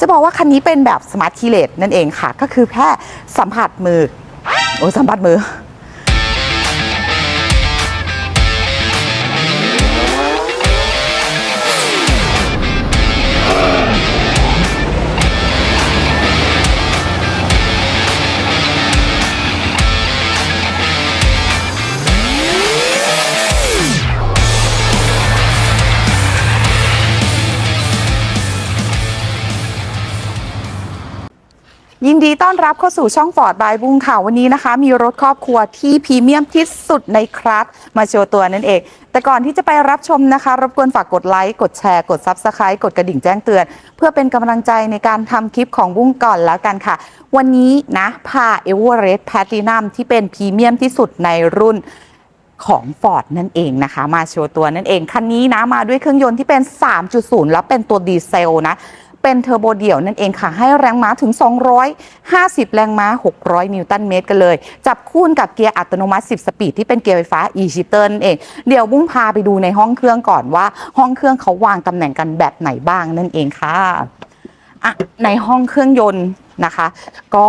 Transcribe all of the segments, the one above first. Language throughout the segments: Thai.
จะบอกว่าคันนี้เป็นแบบสมาร์ทคีเลตนั่นเองค่ะ ก็คือแค่สัมผัสมือ โอ้สัมผัสมือ ยินดีต้อนรับเข้าสู่ช่องฟอร์ดบายบุ้งค่ะวันนี้นะคะ มีรถครอบครัวที่พรีเมียมที่สุดในครัสมาโชว์ตัวนั่นเอง แต่ก่อนที่จะไปรับชมนะคะ รบกวนฝากกดไลค์กดแชร์ กด Subscribe กดกระดิ่งแจ้งเตือน เพื่อเป็นกำลังใจในการทำคลิปของบุ้งก่อนแล้วกันค่ะ วันนี้นะพาเอเวอเรสต์แพลตินัมที่เป็นพรีเมียมที่สุดในรุ่นของ Ford นั่นเองนะคะ มาโชว์ตัวนั่นเอง คันนี้นะมาด้วยเครื่องยนต์ที่เป็น 3.0 แล้วเป็นตัวดีเซลนะ เป็นเทอร์โบเดี่ยวนั่นเองค่ะ ให้แรงม้าถึง 250 แรงม้า 600 นิวตันเมตรกันเลย จับคู่กับเกียร์อัตโนมัติ 10 สปีดที่เป็นเกียร์ไฟฟ้า e-shifter นั่นเอง เดี๋ยวบุ้งพาไปดูในห้องเครื่องก่อนว่า ห้องเครื่องเขาวางตำแหน่งกันแบบไหนบ้างนั่นเองค่ะอะในห้องเครื่องยนต์นะคะ ก็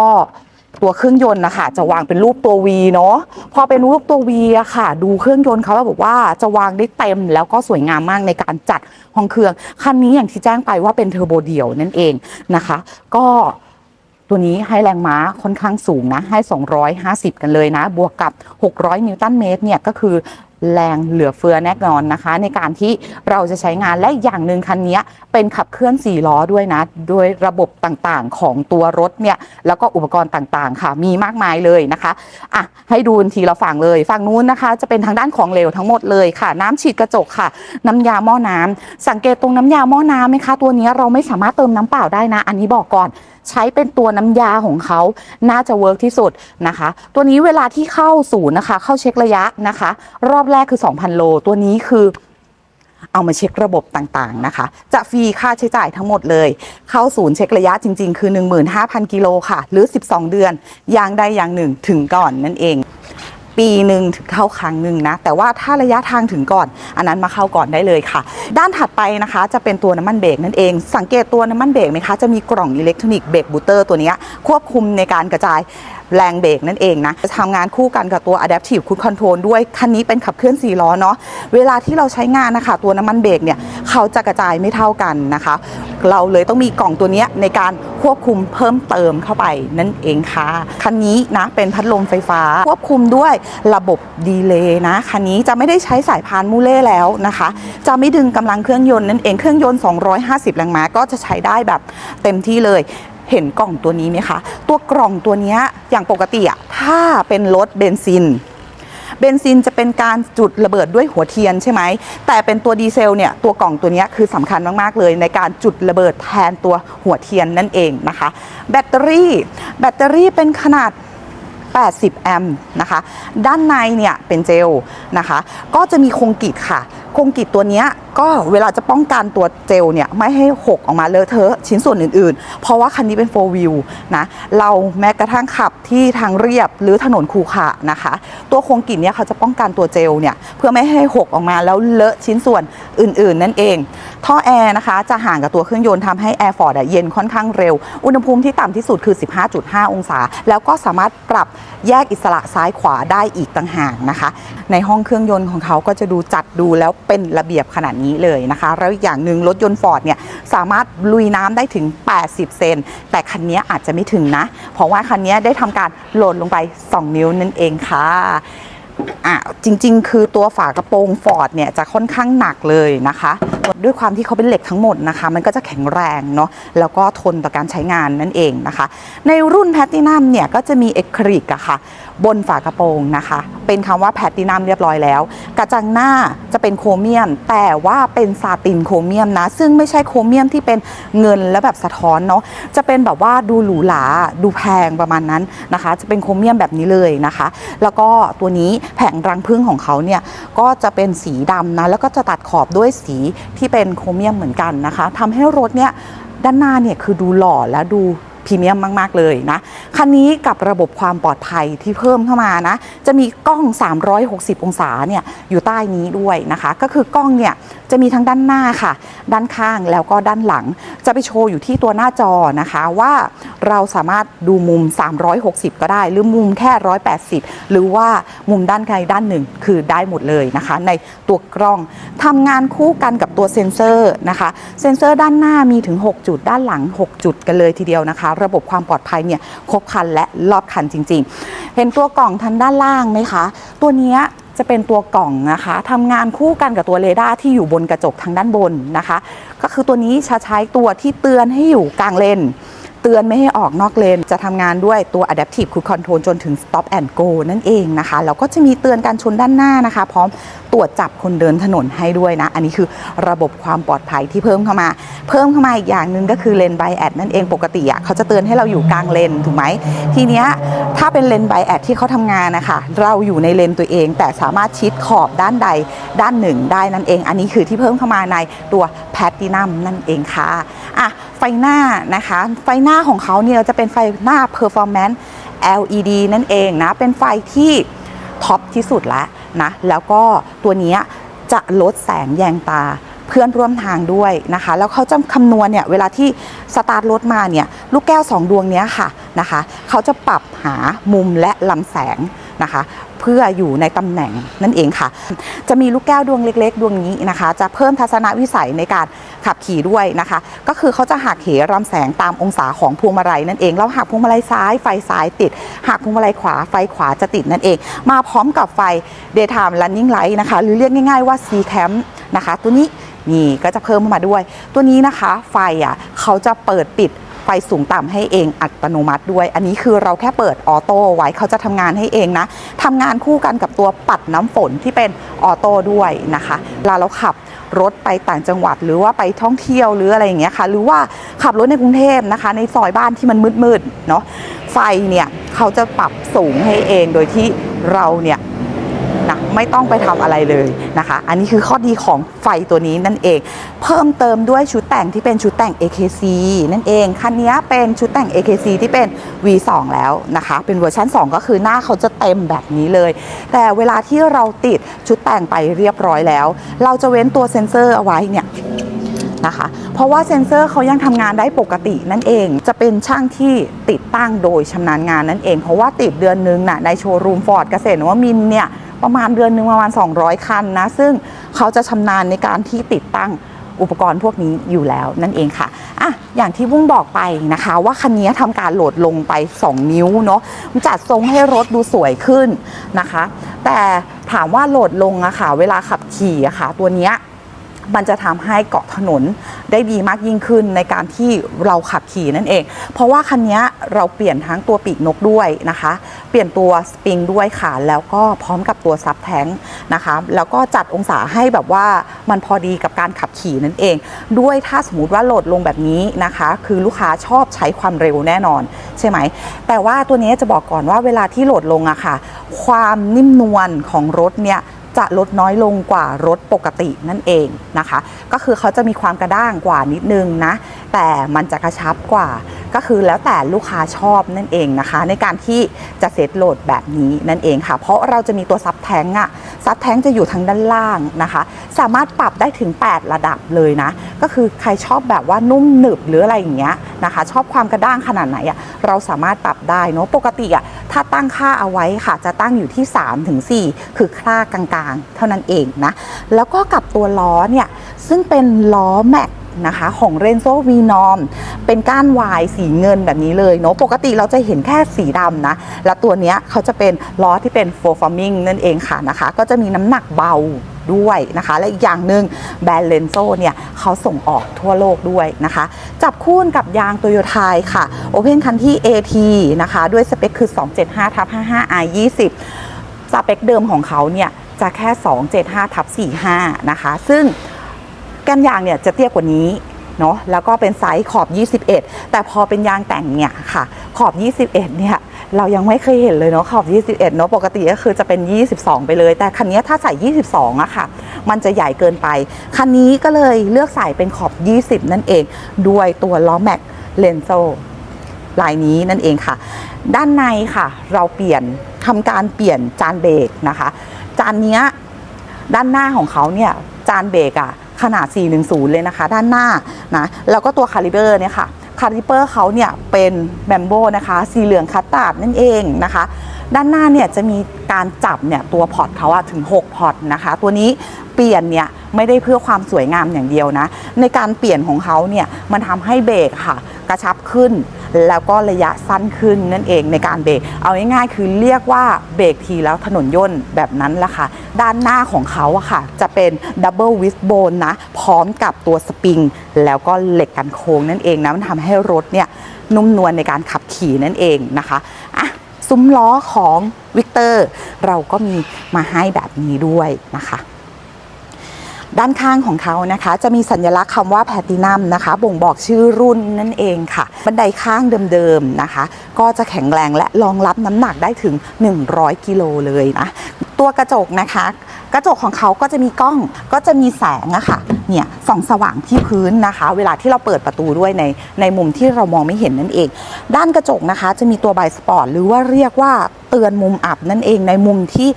ตัวเครื่องยนต์นะคะจะวางเป็นรูปตัว V เนาะพอเป็นรูปตัว V อะค่ะ ดูเครื่องยนต์เขาแล้วบอกว่าจะวางได้เต็มแล้วก็สวยงามมากในการจัดห้องเครื่องคันนี้อย่างที่แจ้งไปว่าเป็นเทอร์โบเดี่ยวนั่นเองนะคะ ก็ตัวนี้ให้แรงม้าค่อนข้างสูงนะ ให้ 250 กันเลยนะ บวกกับ 600 นิวตันเมตรเนี่ยก็คือ แรงเหลือเฟือแน่นอนนะคะ ในการที่เราจะใช้งานและอย่างหนึ่งคันนี้เป็นขับเคลื่อน4ล้อด้วยนะโดยระบบต่างๆของตัวรถเนี่ยแล้วก็อุปกรณ์ต่างๆ ค่ะ มีมากมายเลยนะคะอะให้ดูทีละฝั่งเลยฝั่งนู้นนะคะ จะเป็นทางด้านของเหลวทั้งหมดเลยค่ะ น้ำฉีดกระจกค่ะ น้ำยาหม้อน้ำสังเกตตรงน้ำยาหม้อน้ำไหมคะตัวนี้เราไม่สามารถเติมน้ำเปล่าได้นะ อันนี้บอกก่อน ใช้เป็นตัวน้ำยาของเขาน่าจะเวิร์กที่สุดนะคะ ตัวนี้เวลาที่เข้าศูนย์นะคะ เข้าเช็คระยะนะคะ รอบแรกคือ 2,000 โล ตัวนี้คือเอามาเช็คระบบต่างๆนะคะ จะฟรีค่าใช้จ่ายทั้งหมดเลย เข้าศูนย์เช็คระยะจริง ๆ คือ 15,000 กิโลค่ะ หรือ 12 เดือน อย่างใดอย่างหนึ่งถึงก่อนนั่นเอง ปีหนึ่งถึงเข้าครั้งหนึ่งนะ แต่ว่าถ้าระยะทางถึงก่อน อันนั้นมาเข้าก่อนได้เลยค่ะ ด้านถัดไปนะคะจะเป็นตัวน้ำมันเบรกนั่นเอง สังเกตตัวน้ำมันเบรกไหมคะจะมีกล่องอิเล็กทรอนิกส์เบรกบูเตอร์ตัวนี้ควบคุมในการกระจายแรงเบรกนั่นเองนะจะทำงานคู่กันกับตัว Adaptive Cruise Control ด้วย คันนี้เป็นขับเคลื่อน4ล้อเนาะเวลาที่เราใช้งานนะคะ ตัวน้ำมันเบรกเนี่ย เขาจะกระจายไม่เท่ากันนะคะ เราเลยต้องมีกล่องตัวนี้ในการควบคุมเพิ่มเติมเข้าไปนั่นเองค่ะ คันนี้นะเป็นพัดลมไฟฟ้า ควบคุมด้วยระบบดีเลย์นะ คันนี้จะไม่ได้ใช้สายพานมูเล่แล้วนะคะ จะไม่ดึงกำลังเครื่องยนต์นั่นเองเครื่องยนต์ 250 แรงม้าก็จะใช้ได้แบบเต็มที่เลยเห็นกล่องตัวนี้ไหมคะ ตัวกล่องตัวนี้อย่างปกติอะถ้าเป็นรถเบนซิน เบนซินจะเป็นการจุดระเบิดด้วยหัวเทียนใช่ไหม แต่เป็นตัวดีเซลเนี่ยตัวกล่องตัวนี้คือสำคัญมาก ๆ เลย ในการจุดระเบิดแทนตัวหัวเทียนนั่นเองนะคะ แบตเตอรี่ แบตเตอรี่เป็นขนาด 80 แอมป์นะคะ ด้านในเนี่ยเป็นเจลนะคะ ก็จะมีโครงกิจค่ะโครงกิจตัวเนี้ยก็เวลาจะป้องกันตัวเจลเนี่ยไม่ให้หกออกมาเลอะเทอะชิ้นส่วนอื่นๆ เพราะว่าคันนี้เป็น4 wheel นะ เราแม้กระทั่งขับที่ทางเรียบหรือถนนคูขะนะคะ ตัวโครงกิจเนี่ยเขาจะป้องกันตัวเจลเนี่ยเพื่อไม่ให้หกออกมาแล้วเลอะชิ้นส่วนอื่นๆ นั่นเอง ท่อแอร์นะคะจะห่างกับตัวเครื่องยนต์ทำให้แอร์ฟอร์ดเย็นค่อนข้างเร็ว อุณหภูมิที่ต่ำที่สุดคือ 15.5 องศา แล้วก็สามารถปรับแยกอิสระซ้ายขวาได้อีกต่างหากนะคะ ในห้องเครื่องยนต์ของเขาก็จะดูจัดดูแล้วเป็นระเบียบขนาดนี้เลยนะคะ แล้วอย่างหนึ่งรถยนต์ฟอร์ดเนี่ยสามารถลุยน้ำได้ถึง 80 เซน แต่คันนี้อาจจะไม่ถึงนะ เพราะว่าคันนี้ได้ทำการโหลดลงไป 2 นิ้วนั่นเองค่ะ อะจริง ๆ คือตัวฝากระโปรงฟอร์ดเนี่ยจะค่อนข้างหนักเลยนะคะ ด้วยความที่เขาเป็นเหล็กทั้งหมดนะคะ มันก็จะแข็งแรงเนาะแล้วก็ทนต่อการใช้งานนั่นเองนะคะ ในรุ่นแพตตินัมเนี่ยก็จะมีเอกคริกอะค่ะ บนฝากระโปรงนะคะ เป็นคำว่าแพตตินัมเรียบร้อยแล้ว กระจังหน้าจะเป็นโครเมียม แต่ว่าเป็นซาตินโครเมียมนะ ซึ่งไม่ใช่โครเมียมที่เป็นเงินแล้วแบบสะท้อนเนาะจะเป็นแบบว่าดูหรูหราดูแพงประมาณนั้นนะคะ จะเป็นโครเมียมแบบนี้เลยนะคะ แล้วก็ตัวนี้แผงรังพึ่งของเขาเนี่ยก็จะเป็นสีดำนะแล้วก็จะตัดขอบด้วยสีที่เป็นโครเมียมเหมือนกันนะคะทำให้รถเนี่ยด้านหน้าเนี่ยคือดูหล่อและดู พรีเมียมมาก ๆ เลยนะคันนี้กับระบบความปลอดภัยที่เพิ่มเข้ามานะ จะมีกล้อง 360 องศาเนี่ยอยู่ใต้นี้ด้วยนะคะ ก็คือกล้องเนี่ยจะมีทั้งด้านหน้าค่ะ ด้านข้างแล้วก็ด้านหลัง จะไปโชว์อยู่ที่ตัวหน้าจอนะคะว่า เราสามารถดูมุม 360 ก็ได้ หรือมุมแค่ 180 หรือว่ามุมด้านใดด้านหนึ่งคือได้หมดเลยนะคะ ในตัวกล้องทำงานคู่กันกับตัวเซ็นเซอร์นะคะเซ็นเซอร์ด้านหน้ามีถึง 6 จุด ด้านหลัง 6 จุดกันเลยทีเดียวนะคะ ระบบความปลอดภัยเนี่ยครบคันและรอบคันจริง ๆ เห็นตัวกล่องทางด้านล่างไหมคะ ตัวนี้จะเป็นตัวกล่องนะคะทำงานคู่กันกับตัวเรดาร์ที่อยู่บนกระจกทางด้านบนนะคะ ก็คือตัวนี้จะใช้ตัวที่เตือนให้อยู่กลางเลน ตือนไม่ให้ออกนอกเลน จะทำงานด้วยตัว Adaptive Cruise Control จนถึง Stop and Go นั่นเองนะคะแล้วก็จะมีเตือนการชนด้านหน้านะคะ พร้อมตรวจจับคนเดินถนนให้ด้วยนะ อันนี้คือระบบความปลอดภัยที่เพิ่มเข้ามา เพิ่มเข้ามาอีกอย่างหนึ่งก็คือเลนไบแอดนั่นเองปกติอะเขาจะเตือนให้เราอยู่กลางเลนถูกไหมทีเนี้ยถ้าเป็นเลนไบแอดที่เขาทำงานนะคะเราอยู่ในเลนตัวเอง แต่สามารถชิดขอบด้านใดด้านหนึ่งได้นั่นเอง อันนี้คือที่เพิ่มเข้ามาในตัวแพ t ตินัมนั่นเองค่ะอะ ไฟหน้านะคะ ไฟหน้าของเขาเนี่ยจะเป็นไฟหน้า Performance LED นั่นเองนะ เป็นไฟที่ท็อปที่สุดแล้วนะ แล้วก็ตัวนี้จะลดแสงแยงตาเพื่อนร่วมทางด้วยนะคะ แล้วเขาจะคำนวณเนี่ยเวลาที่สตาร์ทรถมาเนี่ยลูกแก้ว 2 ดวงนี้ค่ะนะคะ เขาจะปรับหามุมและลำแสงนะคะ เพื่ออยู่ในตำแหน่งนั่นเองค่ะ จะมีลูกแก้วดวงเล็ก ๆ ดวงนี้นะคะ จะเพิ่มทัศนวิสัยในการขับขี่ด้วยนะคะ ก็คือเขาจะหักเหรำแสงตามองศาของพวงมาลัยนั่นเองเราหักพวงมาลัยซ้ายไฟซ้ายติดหักพวงมาลัยขวาไฟขวาจะติดนั่นเอง มาพร้อมกับไฟ daytime running light นะคะ หรือเรียกง่าย ๆว่า C cam นะคะ ตัวนี้นี่ก็จะเพิ่มเข้ามาด้วย ตัวนี้นะคะไฟอะเขาจะเปิดปิด ไฟสูงต่ำให้เองอัตโนมัติด้วย อันนี้คือเราแค่เปิดออโต้ไว้เขาจะทำงานให้เองนะทำงานคู่กันกับตัวปัดน้ำฝนที่เป็นออโต้ด้วยนะคะเวลาเราขับรถไปต่างจังหวัดหรือว่าไปท่องเที่ยวหรืออะไรอย่างเงี้ยค่ะ หรือว่าขับรถในกรุงเทพนะคะ ในซอยบ้านที่มันมืดๆเนาะไฟเนี่ยเขาจะปรับสูงให้เองโดยที่เราเนี่ย ไม่ต้องไปทำอะไรเลยนะคะ อันนี้คือข้อดีของไฟตัวนี้นั่นเอง เพิ่มเติมด้วยชุดแต่งที่เป็นชุดแต่ง AKC นั่นเองคันนี้เป็นชุดแต่ง AKC ที่เป็น V2 แล้วนะคะ เป็นเวอร์ชัน2 ก็คือหน้าเขาจะเต็มแบบนี้เลย แต่เวลาที่เราติดชุดแต่งไปเรียบร้อยแล้ว เราจะเว้นตัวเซ็นเซอร์เอาไว้เนี่ยนะคะ เพราะว่าเซ็นเซอร์เขายังทำงานได้ปกตินั่นเอง จะเป็นช่างที่ติดตั้งโดยชำนาญงานนั่นเอง เพราะว่าติดเดือนนึงน่ะในโชว์รูมฟอร์ดเกษตรนวมินเนี่ย ประมาณเดือนหนึ่งประมาณ 200 คันนะ ซึ่งเขาจะชำนาญในการที่ติดตั้งอุปกรณ์พวกนี้อยู่แล้วนั่นเองค่ะอะ อย่างที่บุ้งบอกไปนะคะ ว่าคันนี้ทำการโหลดลงไป 2 นิ้วเนาะมันจัดทรงให้รถดูสวยขึ้นนะคะ แต่ถามว่าโหลดลงอะค่ะ เวลาขับขี่อะค่ะ ตัวเนี้ย มันจะทำให้เกาะถนนได้ดีมากยิ่งขึ้นในการที่เราขับขี่นั่นเอง เพราะว่าคันนี้เราเปลี่ยนทั้งตัวปีกนกด้วยนะคะ เปลี่ยนตัวสปริงด้วยค่ะ แล้วก็พร้อมกับตัวซับแท้งนะคะ แล้วก็จัดองศาให้แบบว่ามันพอดีกับการขับขี่นั่นเอง ด้วยถ้าสมมติว่าโหลดลงแบบนี้นะคะ คือลูกค้าชอบใช้ความเร็วแน่นอน ใช่ไหม แต่ว่าตัวนี้จะบอกก่อนว่าเวลาที่โหลดลงอะค่ะ ความนิ่มนวลของรถเนี่ย จะลดน้อยลงกว่ารถปกตินั่นเองนะคะ ก็คือเขาจะมีความกระด้างกว่านิดนึงนะ แต่มันจะกระชับกว่า ก็คือแล้วแต่ลูกค้าชอบนั่นเองนะคะ ในการที่จะเซตโหลดแบบนี้นั่นเองค่ะ เพราะเราจะมีตัวซับแท้งอะซับแท้งจะอยู่ทางด้านล่างนะคะ สามารถปรับได้ถึง 8 ระดับเลยนะ ก็คือใครชอบแบบว่านุ่มหนึบหรืออะไรอย่างเงี้ยนะคะ ชอบความกระด้างขนาดไหนอะเราสามารถปรับได้เนาะปกติอะถ้าตั้งค่าเอาไว้ค่ะ จะตั้งอยู่ที่ 3-4ถึงคือค่ากลางๆ เท่านั้นเองนะแล้วก็กับตัวล้อเนี่ยซึ่งเป็นล้อแม็ก นะคะ ของ r e n z o v n o m เป็นก้านวายสีเงินแบบนี้เลยเนาะปกติเราจะเห็นแค่สีดำนะ แล้วตัวเนี้ยเขาจะเป็นล้อที่เป็น f o r f o r m i n g นั่นเองค่ะนะคะ ก็จะมีน้ำหนักเบาด้วยนะคะ และอีกอย่างหนึ่งแบรนด์เลนโซเนี่ยเขาส่งออกทั่วโลกด้วยนะคะ จับคู่กับยางโตโยไทยค่ะ Open คันที่ AT นะคะ ด้วยสเปคคือ 275ทับ55 i 20 สเปคเดิมของเขาเนี่ยจะแค่ 275ทับ45 นะคะ ซึ่ง แก้มยางเนี่ยจะเตี้ยกว่านี้เนาะแล้วก็เป็นไซส์ขอบ 21 แต่พอเป็นยางแต่งเนี่ยค่ะ ขอบ 21 เนี่ยเรายังไม่เคยเห็นเลยเนาะขอบ 21 เนาะปกติก็คือจะเป็น 22 ไปเลย แต่คันนี้ถ้าใส่ 22อะค่ะ มันจะใหญ่เกินไป คันนี้ก็เลยเลือกใส่เป็นขอบ 20 นั่นเอง ด้วยตัวล้อแม็กเลนโซลายนี้นั่นเองค่ะ ด้านในค่ะ เราเปลี่ยนทำการเปลี่ยนจานเบรกนะคะ จานนี้ด้านหน้าของเขาเนี่ยจานเบรกอะ ขนาด 410 เลยนะคะ ด้านหน้านะแล้วก็ตัวคาลิเบอร์เนี่ยค่ะคาลิเบอร์เขาเนี่ยเป็นแบมโบนะคะสีเหลืองคัสตาร์ดนั่นเองนะคะ ด้านหน้าเนี่ยจะมีการจับเนี่ยตัวพอร์ตเขาอะถึง 6 พอร์ตนะคะ ตัวนี้เปลี่ยนเนี่ยไม่ได้เพื่อความสวยงามอย่างเดียวนะ ในการเปลี่ยนของเขาเนี่ยมันทำให้เบรกค่ะ กระชับขึ้น แล้วก็ระยะสั้นขึ้นนั่นเองในการเบรกเอาง่ายๆคือเรียกว่าเบรกทีแล้วถนนย่นแบบนั้นแหละค่ะ ด้านหน้าของเขาอะค่ะ จะเป็นดับเบิลวิสโบนนะ พร้อมกับตัวสปริง แล้วก็เหล็กกันโค้งนั่นเองนะ มันทำให้รถเนี่ยนุ่มนวลในการขับขี่นั่นเองนะคะอะซุ้มล้อของวิกเตอร์ เราก็มีมาให้แบบนี้ด้วยนะคะ ด้านข้างของเขานะคะ จะมีสัญลักษณ์คำว่าแพตินัมนะคะ บ่งบอกชื่อรุ่นนั่นเองค่ะ บันไดข้างเดิมๆนะคะ ก็จะแข็งแรงและรองรับน้ำหนักได้ถึง 100 กิโลเลยนะ ตัวกระจกนะคะ กระจกของเขาก็จะมีกล้องก็จะมีแสงอะค่ะเนี่ยส่องสว่างที่พื้นนะคะ เวลาที่เราเปิดประตูด้วยในในมุมที่เรามองไม่เห็นนั่นเอง ด้านกระจกนะคะจะมีตัวไบสปอร์ตหรือว่าเรียกว่าเตือนมุมอับนั่นเองในมุมที่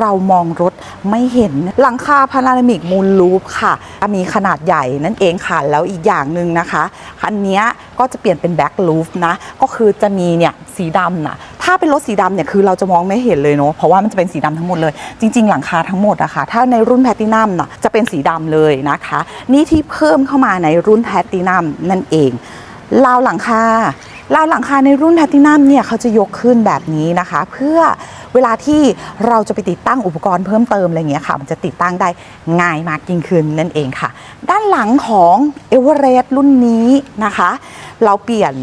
เรามองรถไม่เห็นหลังคาพานารามิกมูลลูปค่ะ มีขนาดใหญ่นั่นเองค่ะ แล้วอีกอย่างหนึ่งนะคะ คันนี้ก็จะเปลี่ยนเป็นแบ็กลูฟนะ ก็คือจะมีเนี่ยสีดำนะ ถ้าเป็นรถสีดำเนี่ยคือเราจะมองไม่เห็นเลยเนาะเพราะว่ามันจะเป็นสีดำทั้งหมดเลย จริง ๆ หลังคาทั้งหมดอะค่ะถ้าในรุ่นแพตตินัมน่ะจะเป็นสีดำเลยนะคะ นี่ที่เพิ่มเข้ามาในรุ่นแพตตินัมนั่นเองราวหลังคาราวหลังคาในรุ่นแพตตินัมเนี่ยเขาจะยกขึ้นแบบนี้นะคะ เพื่อเวลาที่เราจะไปติดตั้งอุปกรณ์เพิ่มเติมอะไรเงี้ยค่ะ มันจะติดตั้งได้ง่ายมากยิ่งขึ้นนั่นเองค่ะ ด้านหลังของเอเวอเรสต์รุ่นนี้นะคะ เราเปลี่ยน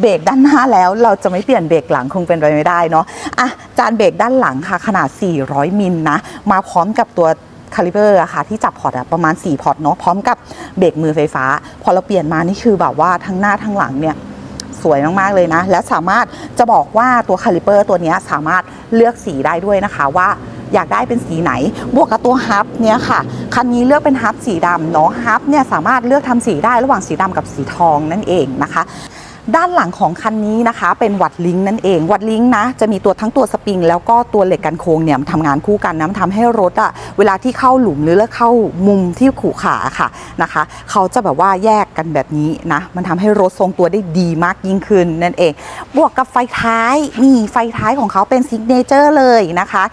เบรกด้านหน้าแล้วเราจะไม่เปลี่ยนเบรกหลังคงเป็นไปไม่ได้เนาะอะจานเบรกด้านหลังค่ะขนาด 400 มิลนะ มาพร้อมกับตัวคาลิเบอร์อะค่ะที่จับพอร์ตอะประมาณ 4 พอร์ตเนาะพร้อมกับเบรกมือไฟฟ้า พอเราเปลี่ยนมานี่คือแบบว่าทั้งหน้าทั้งหลังเนี่ยสวยมาก ๆ เลยนะ แล้วสามารถจะบอกว่าตัวคาลิเปอร์ตัวนี้สามารถเลือกสีได้ด้วยนะคะว่าอยากได้เป็นสีไหน บวกกับตัวฮับเนี่ยค่ะ คันนี้เลือกเป็นฮับสีดำเนาะฮับเนี่ยสามารถเลือกทำสีได้ระหว่างสีดำกับสีทองนั่นเองนะคะ ด้านหลังของคันนี้นะคะเป็นวัดลิงนั่นเองวัดลิงนะจะมีตัวทั้งตัวสปริง แล้วก็ตัวเหล็กกันโค้งเนี่ยทำงานคู่กันนะมันทำให้รถอะเวลาที่เข้าหลุมหรือเข้ามุมที่ขู่ขาค่ะนะคะ เขาจะแบบว่าแยกกันแบบนี้นะมันทำให้รถทรงตัวได้ดีมากยิ่งขึ้นนั่นเอง บวกกับไฟท้ายนี่ไฟท้ายของเขาเป็นซิกเนเจอร์เลยนะคะ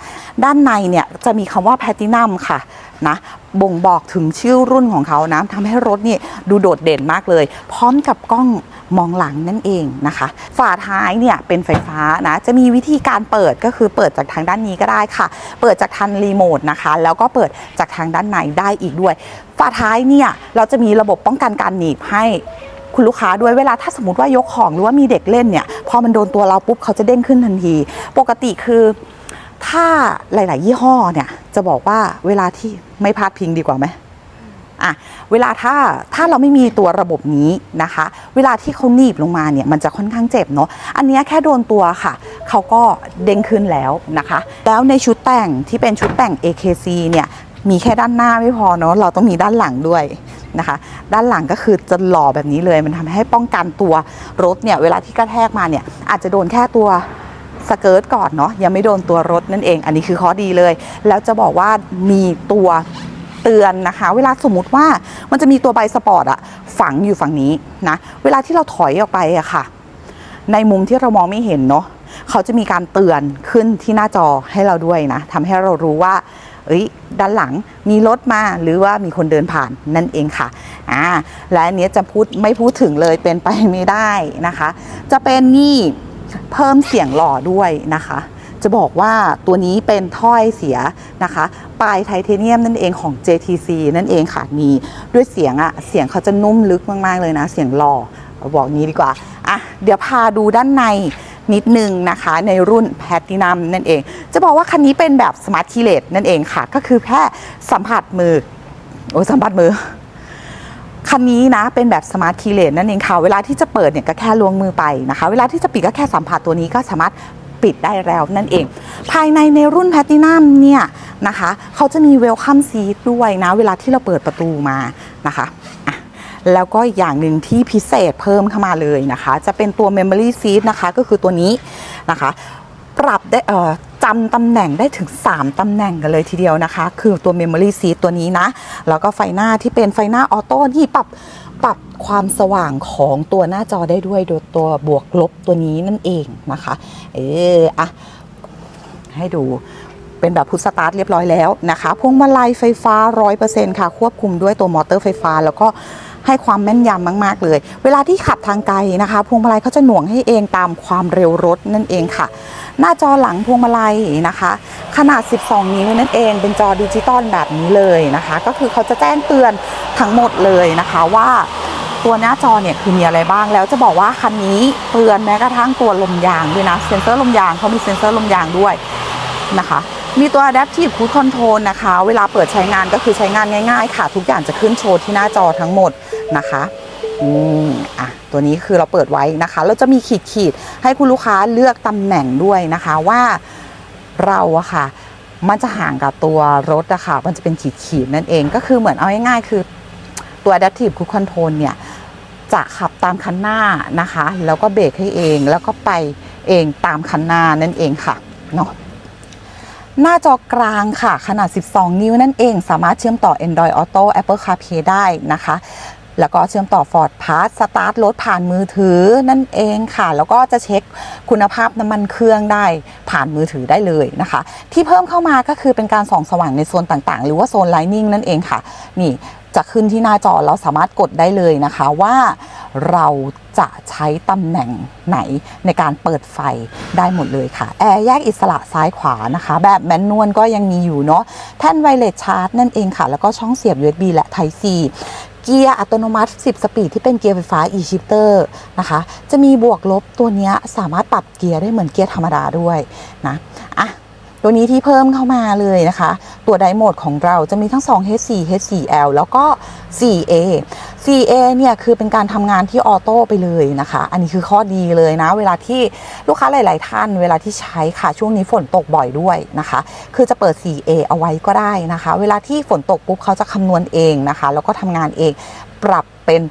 ด้านในเนี่ยจะมีคำว่าแพตินัมค่ะนะบ่งบอกถึงชื่อรุ่นของเขานะทำให้รถนี่ดูโดดเด่นมากเลย พร้อมกับกล้อง มองหลังนั่นเองนะคะ ฝาท้ายเนี่ยเป็นไฟฟ้านะจะมีวิธีการเปิดก็คือเปิดจากทางด้านนี้ก็ได้ค่ะ เปิดจากทางรีโมทนะคะ แล้วก็เปิดจากทางด้านในได้อีกด้วย ฝาท้ายเนี่ยเราจะมีระบบป้องกันการหนีบให้คุณลูกค้าด้วยเวลาถ้าสมมติว่ายกของหรือว่ามีเด็กเล่นเนี่ยพอมันโดนตัวเราปุ๊บเขาจะเด้งขึ้นทันที ปกติคือถ้าหลาย ๆ ยี่ห้อเนี่ยจะบอกว่าเวลาที่ไม่พลาดพิงดีกว่าไหม อะเวลาถ้าถ้าเราไม่มีตัวระบบนี้นะคะ เวลาที่เขาหนีบลงมาเนี่ยมันจะค่อนข้างเจ็บเนาะอันนี้แค่โดนตัวค่ะ เขาก็เด้งขึ้นแล้วนะคะ แล้วในชุดแต่งที่เป็นชุดแต่ง AKC เนี่ยมีแค่ด้านหน้าไม่พอเนาะเราต้องมีด้านหลังด้วยนะคะ ด้านหลังก็คือจะหล่อแบบนี้เลย มันทำให้ป้องกันตัวรถเนี่ยเวลาที่กระแทกมาเนี่ยอาจจะโดนแค่ตัวสเกิร์ตก่อนเนาะยังไม่โดนตัวรถนั่นเอง อันนี้คือข้อดีเลย แล้วจะบอกว่ามีตัว เตือนนะคะ เวลาสมมุติว่ามันจะมีตัวใบสปอร์ตอะฝังอยู่ฝั่งนี้นะ เวลาที่เราถอยออกไปอะค่ะ ในมุมที่เรามองไม่เห็นเนาะเขาจะมีการเตือนขึ้นที่หน้าจอให้เราด้วยนะทำให้เรารู้ว่าเอ้ยด้านหลังมีรถมาหรือว่ามีคนเดินผ่านนั่นเองค่ะอ่าและอันนี้จะพูดไม่พูดถึงเลยเป็นไปไม่ได้นะคะ จะเป็นนี่เพิ่มเสียงหล่อด้วยนะคะ จะบอกว่าตัวนี้เป็นถ้อยเสียนะคะปลายไทเทเนียมนั่นเองของ JTC นั่นเองค่ะนี่ด้วยเสียงอะเสียงเขาจะนุ่มลึกมากๆเลยนะ เสียงหล่อบอกนี้ดีกว่าอะเดี๋ยวพาดูด้านในนิดนึงนะคะในรุ่นแพตตินัมนั่นเอง จะบอกว่าคันนี้เป็นแบบสมาร์ทคีเลตนั่นเองค่ะ ก็คือแค่สัมผัสมือโอ้ยสัมผัสมือ คันนี้นะเป็นแบบสมาร์ทคีเลนนั่นเองค่ะ เวลาที่จะเปิดเนี่ยก็แค่ลวงมือไปนะคะ เวลาที่จะปิดก็แค่สัมผัสตัวนี้ก็สามารถ ปิดได้แล้วนั่นเอง ภายในในรุ่นแพตตินัมเนี่ยนะคะเขาจะมีเวลคัมซีทด้วยนะ เวลาที่เราเปิดประตูมานะคะแล้วก็อีกอย่างหนึ่งที่พิเศษเพิ่มเข้ามาเลยนะคะ จะเป็นตัว Memory Seat นะคะก็คือตัวนี้นะคะ ปรับได้จำตำแหน่งได้ถึง 3ตำแหน่งกันเลยทีเดียวนะคะ คือตัว Memory Seat ตัวนี้นะ แล้วก็ไฟหน้าที่เป็นไฟหน้าออโต้ที่ปรับ ปรับความสว่างของตัวหน้าจอได้ด้วยโดยตัวบวกลบตัวนี้นั่นเองนะคะ เอออะให้ดูเป็นแบบพุทสตาร์ทเรียบร้อยแล้วนะคะ พวงมาลัยไฟฟ้า 100%ค่ะ ควบคุมด้วยตัวมอเตอร์ไฟฟ้า แล้วก็ ให้ความแม่นยำมาก ๆ เลย เวลาที่ขับทางไกลนะคะพวงมาลัยเขาจะหน่วงให้เองตามความเร็วรถนั่นเองค่ะ หน้าจอหลังพวงมาลัยนะคะ ขนาด 12 นิ้วนั่นเองเป็นจอดิจิตอลแบบนี้เลยนะคะ ก็คือเขาจะแจ้งเตือนทั้งหมดเลยนะคะว่าตัวหน้าจอเนี่ยคือมีอะไรบ้างแล้วจะบอกว่าคันนี้เตือนแม้กระทั่งตัวลมยางด้วยนะเซ็นเซอร์ลมยางเขามีเซ็นเซอร์ลมยางด้วยนะคะ มีตัว Adaptive Cruise Control นะคะ เวลาเปิดใช้งานก็คือใช้งานง่ายๆ ค่ะ ทุกอย่างจะขึ้นโชว์ที่หน้าจอทั้งหมด นะคะอืมอะตัวนี้คือเราเปิดไว้นะคะแล้วจะมีขีดขีดให้คุณลูกค้าเลือกตำแหน่งด้วยนะคะว่าเราอะค่ะ มันจะห่างกับตัวรถอะค่ะมันจะเป็นขีดขีดนั่นเองก็คือเหมือนเอาง่ายๆคือตัว Adaptive Cruise Control เนี่ยจะขับตามคันหน้านะคะ แล้วก็เบรกให้เองแล้วก็ไปเองตามคันหน้านั่นเองค่ะเนาะหน้าจอกลางค่ะ ขนาด 12 นิ้วนั่นเอง สามารถเชื่อมต่อ Android Auto Apple CarPlay ได้นะคะ แล้วก็เชื่อมต่อ Ford Pass สตาร์ทรถผ่านมือถือนั่นเองค่ะ แล้วก็จะเช็คคุณภาพน้ำมันเครื่องได้ผ่านมือถือได้เลยนะคะ ที่เพิ่มเข้ามาก็คือเป็นการส่องสว่างในโซนต่างๆ หรือว่าโซน Lightning นั่นเองค่ะ นี่จะขึ้นที่หน้าจอเราสามารถกดได้เลยนะคะว่าเราจะใช้ตำแหน่งไหนในการเปิดไฟได้หมดเลยค่ะ แอร์แยกอิสระซ้ายขวานะคะ แบบแมนนวลก็ยังมีอยู่เนาะแท่นไวเลสชาร์จนั่นเองค่ะ แล้วก็ช่องเสียบ USB และ Type C เกียร์อัตโนมัติ 10 สปีดที่เป็นเกียร์ไฟฟ้า e-shifter นะคะ จะมีบวกลบตัวนี้สามารถปรับเกียร์ได้เหมือนเกียร์ธรรมดาด้วยนะอะ ตัวนี้ที่เพิ่มเข้ามาเลยนะคะ ตัวไดโหมดของเราจะมีทั้ง 2 H4 H4L แล้วก็ 4A 4A เนี่ยคือเป็นการทำงานที่ออโต้ไปเลยนะคะ อันนี้คือข้อดีเลยนะ เวลาที่ลูกค้าหลาย ๆ ท่าน เวลาที่ใช้ค่ะช่วงนี้ฝนตกบ่อยด้วยนะคะ คือจะเปิด 4A เอาไว้ก็ได้นะคะ เวลาที่ฝนตกปุ๊บเขาจะคำนวณเองนะคะ แล้วก็ทำงานเองปรับเป็น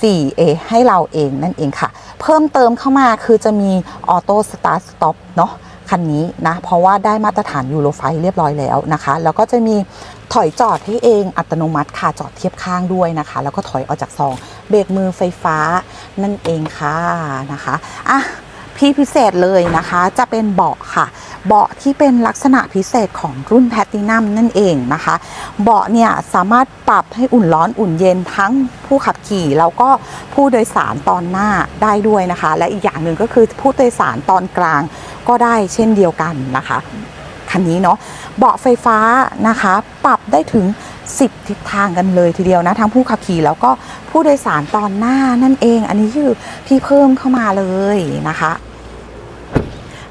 4A ให้เราเองนั่นเองค่ะ เพิ่มเติมเข้ามาคือจะมีออโต้สตาร์ทสต็อปเนาะ คันนี้นะ เพราะว่าได้มาตรฐานยูโรไฟเรียบร้อยแล้วนะคะ แล้วก็จะมีถอยจอดให้เองอัตโนมัติค่ะจอดเทียบข้างด้วยนะคะ แล้วก็ถอยออกจากซอง เบรกมือไฟฟ้านั่นเองค่ะนะคะอะพี่พิเศษเลยนะคะ จะเป็นเบาะค่ะ เบาะที่เป็นลักษณะพิเศษของรุ่นแพตตินัมนั่นเองนะคะ เบาะเนี่ยสามารถปรับให้อุ่นร้อนอุ่นเย็นทั้งผู้ขับขี่ แล้วก็ผู้โดยสารตอนหน้าได้ด้วยนะคะ และอีกอย่างหนึ่งก็คือผู้โดยสารตอนกลางก็ได้เช่นเดียวกันนะคะคันนี้เนาะเบาะไฟฟ้านะคะ ปรับได้ถึง 10 ทิศทางกันเลยทีเดียวนะ ทั้งผู้ขับขี่แล้วก็ผู้โดยสารตอนหน้านั่นเอง อันนี้คือที่เพิ่มเข้ามาเลยนะคะ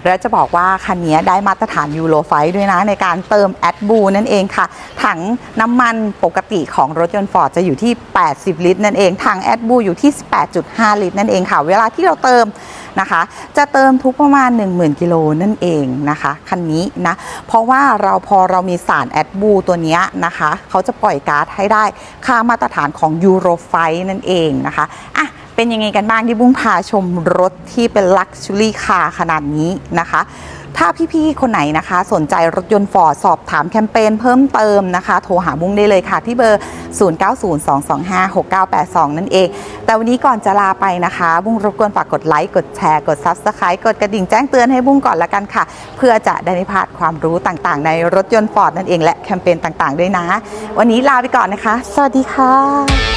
และจะบอกว่าคันนี้ได้มาตรฐานยูโรไฟด้วยนะในการเติมแอดบูนั่นเองค่ะ ถังน้ำมันปกติของรถยนต์ฟอร์ดจะอยู่ที่ 80 ลิตร นั่นเองถังแอดบูอยู่ที่ 18.5 ลิตร นั่นเองค่ะ เวลาที่เราเติมนะคะ จะเติมทุกประมาณ 10,000 กิโลนั่นเองนะคะคันนี้นะ เพราะว่าเราพอเรามีสารแอดบูตัวนี้นะคะ เขาจะปล่อยก๊าซให้ได้ค่ามาตรฐานของยูโรไฟนั่นเองนะคะอะ เป็นยังไงกันบ้างที่บุ้งพาชมรถที่เป็นลักชัวรี่คาร์ขนาดนี้นะคะ ถ้าพี่ๆ คนไหนนะคะ สนใจรถยนต์ฟอร์ดสอบถามแคมเปญเพิ่มเติมนะคะ โทรหาบุ้งได้เลยค่ะที่เบอร์ 0902256982 นั่นเอง แต่วันนี้ก่อนจะลาไปนะคะ บุ้งรบกวนฝากกดไลค์กดแชร์กด Subscribe กดกระดิ่งแจ้งเตือนให้บุ้งก่อนละกันค่ะ เพื่อจะได้ไม่พลาดความรู้ต่างๆ ในรถยนต์ฟอร์ดนั่นเองและแคมเปญต่างๆ ด้วยนะ วันนี้ลาไปก่อนนะคะ สวัสดีค่ะ